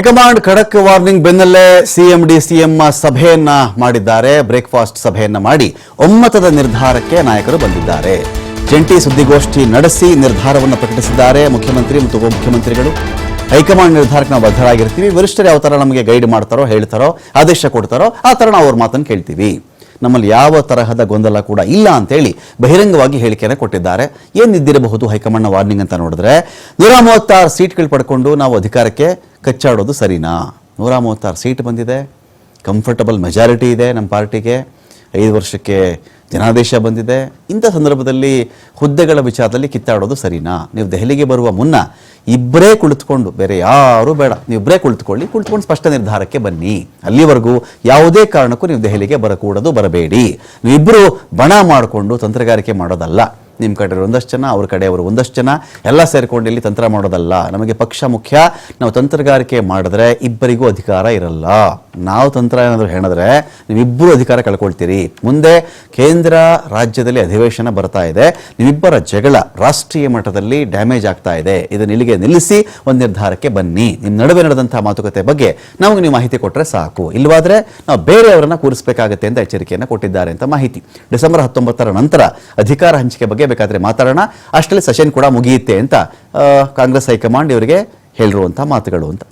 High command ಖಡಕ್ warning ಬೆನ್ನಲ್ಲೇ CM D CM ಸಭೆಯನ್ನ ಮಾಡಿದ್ದಾರೆ. ಬ್ರೇಕ್ಫಾಸ್ಟ್ ಸಭೆಯನ್ನ ಮಾಡಿ ಒಮ್ಮತದ ನಿರ್ಧಾರಕ್ಕೆ ನಾಯಕರು ಬಂದಿದ್ದಾರೆ. ಜಂಟಿ ಸುದ್ದಿಗೋಷ್ಠಿ ನಡೆಸಿ ನಿರ್ಧಾರವನ್ನು ಪ್ರಕಟಿಸಿದ್ದಾರೆ. ಮುಖ್ಯಮಂತ್ರಿ ಮತ್ತು ಉಪಮುಖ್ಯಮಂತ್ರಿಗಳು ಹೈಕಮಾಂಡ್ ನಿರ್ಧಾರಕ್ಕೆ ನಾವು ಬದ್ಧರಾಗಿರ್ತೀವಿ. ವರಿಷ್ಠರು ಯಾವ ನಮಗೆ ಗೈಡ್ ಮಾಡ್ತಾರೋ, ಹೇಳ್ತಾರೋ, ಆದೇಶ ಕೊಡ್ತಾರೋ, ಆ ಥರ ನಾವು ಅವ್ರ ಮಾತನ್ನು ಕೇಳ್ತೀವಿ. ನಮ್ಮಲ್ಲಿ ಯಾವ ತರಹದ ಗೊಂದಲ ಕೂಡ ಇಲ್ಲ ಅಂತೇಳಿ ಬಹಿರಂಗವಾಗಿ ಹೇಳಿಕೆಯನ್ನು ಕೊಟ್ಟಿದ್ದಾರೆ. ಏನಿದ್ದಿರಬಹುದು ಹೈಕಮಾಂಡ್ನ ವಾರ್ನಿಂಗ್ ಅಂತ ನೋಡಿದ್ರೆ, ನೂರ ಮೂವತ್ತಾರು ಸೀಟ್ಗಳು ಪಡ್ಕೊಂಡು ನಾವು ಅಧಿಕಾರಕ್ಕೆ ಕಚ್ಚಾಡೋದು ಸರಿನಾ? ನೂರ ಮೂವತ್ತಾರು ಸೀಟ್ ಬಂದಿದೆ. ಕಂಫರ್ಟಬಲ್ ಮೆಜಾರಿಟಿ ಇದೆ ನಮ್ಮ ಪಾರ್ಟಿಗೆ. ಐದು ವರ್ಷಕ್ಕೆ ಜನಾದೇಶ ಬಂದಿದೆ. ಇಂಥ ಸಂದರ್ಭದಲ್ಲಿ ಹುದ್ದೆಗಳ ವಿಚಾರದಲ್ಲಿ ಕಿತ್ತಾಡೋದು ಸರಿನಾ? ನೀವು ದೆಹಲಿಗೆ ಬರುವ ಮುನ್ನ ಇಬ್ಬರೇ ಕುಳಿತುಕೊಂಡು, ಬೇರೆ ಯಾರೂ ಬೇಡ, ನೀವು ಇಬ್ಬರೇ ಕುಳಿತುಕೊಳ್ಳಿ, ಕುಳಿತುಕೊಂಡು ಸ್ಪಷ್ಟ ನಿರ್ಧಾರಕ್ಕೆ ಬನ್ನಿ. ಅಲ್ಲಿವರೆಗೂ ಯಾವುದೇ ಕಾರಣಕ್ಕೂ ನೀವು ದೆಹಲಿಗೆ ಬರಕೂಡದು, ಬರಬೇಡಿ. ನೀವಿಬ್ಬರು ಬಣ ಮಾಡಿಕೊಂಡು ತಂತ್ರಗಾರಿಕೆ ಮಾಡೋದಲ್ಲ. ನಿಮ್ಮ ಕಡೆ ಒಂದಷ್ಟು ಜನ, ಅವ್ರ ಕಡೆಯವರು ಒಂದಷ್ಟು ಜನ, ಎಲ್ಲ ಸೇರಿಕೊಂಡು ಇಲ್ಲಿ ತಂತ್ರ ಮಾಡೋದಲ್ಲ. ನಮಗೆ ಪಕ್ಷ ಮುಖ್ಯ, ನಾವು ತಂತ್ರಗಾರಿಕೆ ಮಾಡಿದ್ರೆ ಇಬ್ಬರಿಗೂ ಅಧಿಕಾರ ಇರಲ್ಲ. ನಾವು ತಂತ್ರ ಏನಾದರೂ ಹೇಳಿದ್ರೆ ನೀವಿಬ್ಬರು ಅಧಿಕಾರ ಕಳ್ಕೊಳ್ತೀರಿ. ಮುಂದೆ ಕೇಂದ್ರ ರಾಜ್ಯದಲ್ಲಿ ಅಧಿವೇಶನ ಬರ್ತಾ ಇದೆ. ನೀವಿಬ್ಬರ ಜಗಳ ರಾಷ್ಟ್ರೀಯ ಮಟ್ಟದಲ್ಲಿ ಡ್ಯಾಮೇಜ್ ಆಗ್ತಾ ಇದೆ. ಇದನ್ನು ಇಲ್ಲಿಗೆ ನಿಲ್ಲಿಸಿ ಒಂದು ನಿರ್ಧಾರಕ್ಕೆ ಬನ್ನಿ. ನಿಮ್ಮ ನಡುವೆ ನಡೆದಂತಹ ಮಾತುಕತೆ ಬಗ್ಗೆ ನಮಗೆ ನೀವು ಮಾಹಿತಿ ಕೊಟ್ಟರೆ ಸಾಕು. ಇಲ್ಲವಾದರೆ ನಾವು ಬೇರೆಯವರನ್ನು ಕೂರಿಸಬೇಕಾಗುತ್ತೆ ಅಂತ ಎಚ್ಚರಿಕೆಯನ್ನು ಕೊಟ್ಟಿದ್ದಾರೆ ಅಂತ ಮಾಹಿತಿ. ಡಿಸೆಂಬರ್ ಹತ್ತೊಂಬತ್ತರ ನಂತರ ಅಧಿಕಾರ ಹಂಚಿಕೆ ಬಗ್ಗೆ ಬೇಕಾದರೆ ಮಾತಾಡೋಣ. ಅಷ್ಟರಲ್ಲಿ ಸೆಷನ್ ಕೂಡ ಮುಗಿಯುತ್ತೆ ಅಂತ ಕಾಂಗ್ರೆಸ್ ಹೈಕಮಾಂಡ್ ಇವರಿಗೆ ಹೇಳಿರುವಂಥ ಮಾತುಗಳು ಅಂತ.